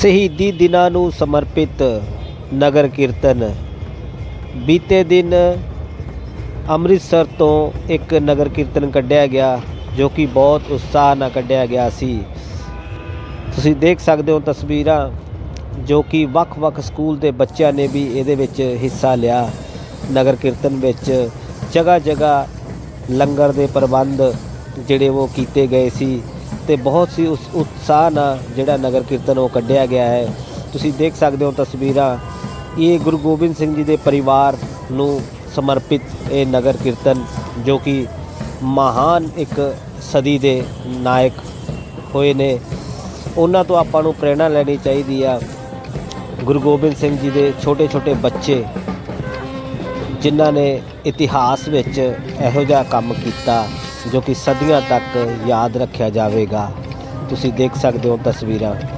ਸ਼ਹੀਦੀ ਦਿਨਾਂ ਨੂੰ ਸਮਰਪਿਤ ਨਗਰ ਕੀਰਤਨ। ਬੀਤੇ ਦਿਨ ਅੰਮ੍ਰਿਤਸਰ ਤੋਂ ਇੱਕ ਨਗਰ ਕੀਰਤਨ ਕੱਢਿਆ ਗਿਆ, ਜੋ ਕਿ ਬਹੁਤ ਉਤਸ਼ਾਹ ਨਾਲ ਕੱਢਿਆ ਗਿਆ ਸੀ। ਤੁਸੀਂ ਦੇਖ ਸਕਦੇ ਹੋ ਤਸਵੀਰਾਂ, ਜੋ ਕਿ ਵੱਖ-ਵੱਖ ਸਕੂਲ ਦੇ ਬੱਚਿਆਂ ਨੇ ਵੀ ਇਹਦੇ ਵਿੱਚ ਹਿੱਸਾ ਲਿਆ। ਨਗਰ ਕੀਰਤਨ ਵਿੱਚ ਜਗ੍ਹਾ ਜਗ੍ਹਾ ਲੰਗਰ ਦੇ ਪ੍ਰਬੰਧ ਜਿਹੜੇ ਉਹ ਕੀਤੇ ਗਏ ਸੀ। ਤੇ ਬਹੁਤ ਸੀ ਉਸ ਉਤਸ਼ਾਹ ਨਾਲ ਜਿਹੜਾ ਨਗਰ ਕੀਰਤਨ ਉਹ ਕੱਢਿਆ ਗਿਆ ਹੈ। ਤੁਸੀਂ ਦੇਖ ਸਕਦੇ ਹੋ ਤਸਵੀਰਾਂ। ਇਹ ਗੁਰੂ ਗੋਬਿੰਦ ਸਿੰਘ ਜੀ ਦੇ ਪਰਿਵਾਰ ਨੂੰ ਸਮਰਪਿਤ ਇਹ ਨਗਰ ਕੀਰਤਨ, ਜੋ ਕਿ ਮਹਾਨ ਇੱਕ ਸਦੀ ਦੇ ਨਾਇਕ ਹੋਏ ਨੇ। ਉਹਨਾਂ ਤੋਂ ਆਪਾਂ ਨੂੰ ਪ੍ਰੇਰਣਾ ਲੈਣੀ ਚਾਹੀਦੀ ਆ ਗੁਰੂ ਗੋਬਿੰਦ ਸਿੰਘ ਜੀ ਦੇ ਛੋਟੇ ਛੋਟੇ ਬੱਚੇ, ਜਿਨ੍ਹਾਂ ਨੇ ਇਤਿਹਾਸ ਵਿੱਚ ਇਹੋ ਜਿਹਾ ਕੰਮ ਕੀਤਾ। ਜੋ ਕਿ ਸਦੀਆਂ ਤੱਕ ਯਾਦ ਰੱਖਿਆ ਜਾਵੇਗਾ। ਤੁਸੀਂ ਦੇਖ ਸਕਦੇ ਹੋ ਤਸਵੀਰਾਂ।